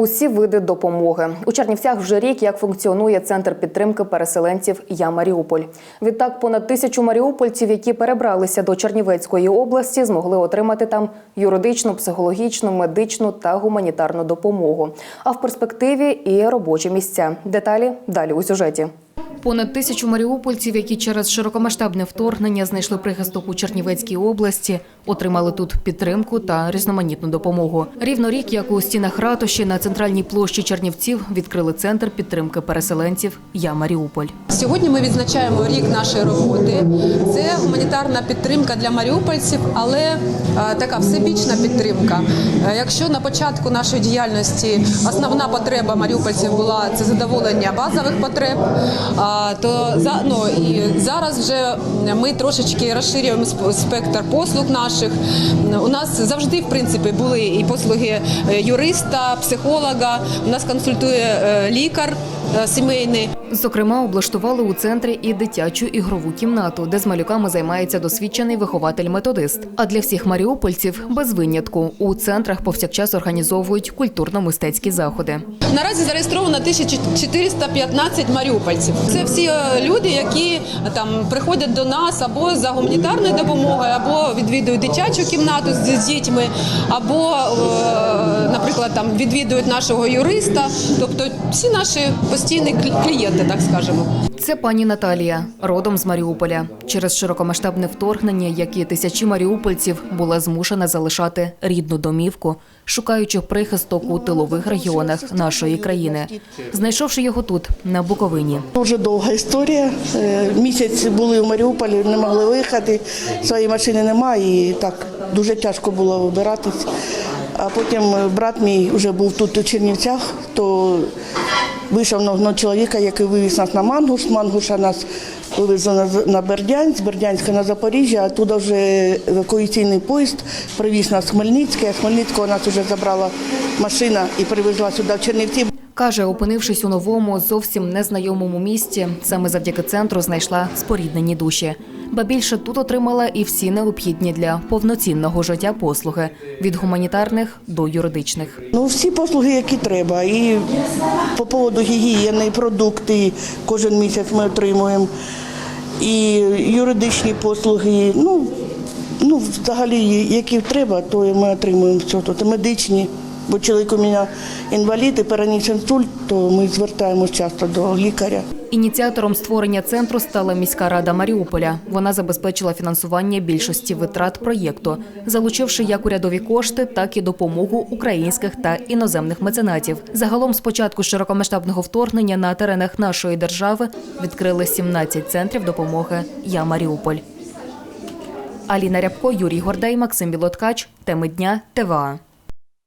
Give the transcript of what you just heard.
Усі види допомоги у Чернівцях вже рік як функціонує центр підтримки переселенців Я Маріуполь. Відтак, понад тисячу маріупольців, які перебралися до Чернівецької області, змогли отримати там юридичну, психологічну, медичну та гуманітарну допомогу. А в перспективі і робочі місця. Деталі далі у сюжеті. Понад тисячу маріупольців, які через широкомасштабне вторгнення знайшли прихисток у Чернівецькій області, отримали тут підтримку та різноманітну допомогу. Рівно рік, як у стінах ратуші на центральній площі Чернівців відкрили центр підтримки переселенців Я Маріуполь. Сьогодні ми відзначаємо рік нашої роботи. Це гуманітарна підтримка для маріупольців, але е, така всебічна підтримка. Е, Якщо на початку нашої діяльності основна потреба маріупольців була це задоволення базових потреб, то за ну і зараз вже ми трошечки розширюємо сп- спектр послуг наших. У нас завжди в принципі були і послуги е, юриста, психолога. У нас консультує е, лікар сімейний. Зокрема, облаштували у центрі і дитячу ігрову кімнату, де з малюками займається досвідчений вихователь-методист. А для всіх маріупольців без винятку у центрах повсякчас організовують культурно-мистецькі заходи. Наразі зареєстровано 1415 маріупольців. Це всі е, люди, які е, там приходять до нас або за гуманітарною допомогою, або відвідують дитячу кімнату з, дітьми, або, е, наприклад, там відвідують нашого юриста. Тобто всі наші постійні клі- клієнти, так скажемо. Це пані Наталія, родом з Маріуполя. Через широкомасштабне вторгнення, як і тисячі маріупольців, була змушена залишати рідну домівку, шукаючи прихисток у тилових регіонах нашої країни. Знайшовши його тут, на Буковині. Дуже довга історія. Е, Місяць були в Маріуполі, не могли виїхати, своєї машини немає і так дуже тяжко було вибиратись. А потім е, брат мій вже був тут у Чернівцях, то вийшов на одного чоловіка, який вивіз нас на Мангуш. Мангуша нас вивезли на Бердянськ, Бердянська на Запоріжжя, а туди вже евакуаційний поїзд привіз нас в Хмельницьке. Хмельницького нас вже забрала машина і привезла сюди в Чернівці. Каже, опинившись у новому, зовсім незнайомому місті, саме завдяки центру знайшла споріднені душі. Ба більше тут отримала і всі необхідні для повноцінного життя послуги від гуманітарних до юридичних. Ну, всі послуги, які треба. І по поводу гігієни, продукти кожен місяць ми отримуємо. І юридичні послуги. Ну, ну взагалі, які треба, то ми отримуємо все тут. Медичні. Бо чоловік у мене інвалід і переніс інсульт, то ми звертаємось часто до лікаря. Ініціатором створення центру стала міська рада Маріуполя. Вона забезпечила фінансування більшості витрат проєкту, залучивши як урядові кошти, так і допомогу українських та іноземних меценатів. Загалом, з початку широкомасштабного вторгнення на теренах нашої держави відкрили 17 центрів допомоги Я Маріуполь. Аліна Рябко, Юрій Гордей, Максим Білоткач. Теми дня ТВА.